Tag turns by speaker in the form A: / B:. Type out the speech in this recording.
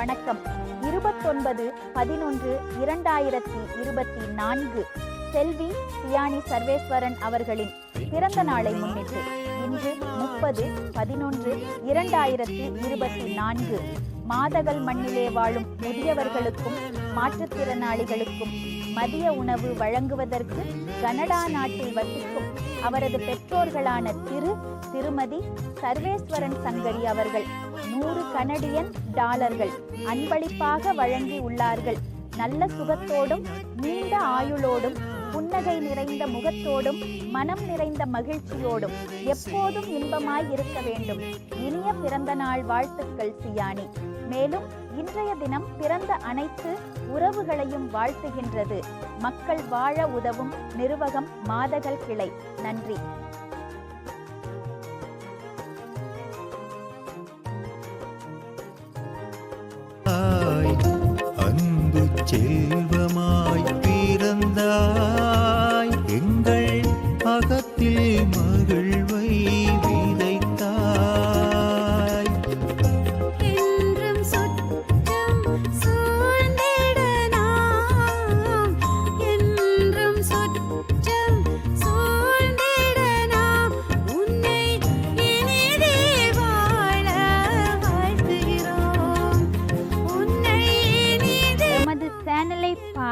A: வணக்கம். இருபத்தொன்பது பதினொன்று இரண்டாயிரத்தி இருபத்தி நான்கு. செல்வி சியானி சர்வேஸ்வரன் அவர்களின் பிறந்த நாளை முன்னிட்டு இன்று முப்பது பதினொன்று இரண்டாயிரத்தி இருபத்தி நான்கு. மாதகள் மண்ணிலே வாழும் முதியவர்களுக்கும் மாற்றுத்திறனாளிகளுக்கும் மதிய உணவு வழங்குவதற்கு கனடா நாட்டில் வசிக்கும் அவரது பெற்றோர்களான திரு திருமதி சர்வேஸ்வரன் சங்கரி அவர்கள். நூறு கனடியன் டாலர்கள். அன்பளிப்பாக வழங்கி உள்ளார்கள். நல்ல சுகத்தோடும் நீண்ட ஆயுளோடும் புன்னகை நிறைந்த முகத்தோடும் மனம் நிறைந்த மகிழ்ச்சியோடும் எப்போதும் இன்பமாய் இருக்க வேண்டும். இனிய பிறந்த நாள் வாழ்த்துக்கள் சியானி. மேலும் இன்றைய தினம் பிறந்த அனைத்து உறவுகளையும் வாழ்த்துகின்றது. மக்கள் வாழ உதவும் நிறுவகம் மாதகள் கிளை. நன்றி.
B: அன்பு
A: செல்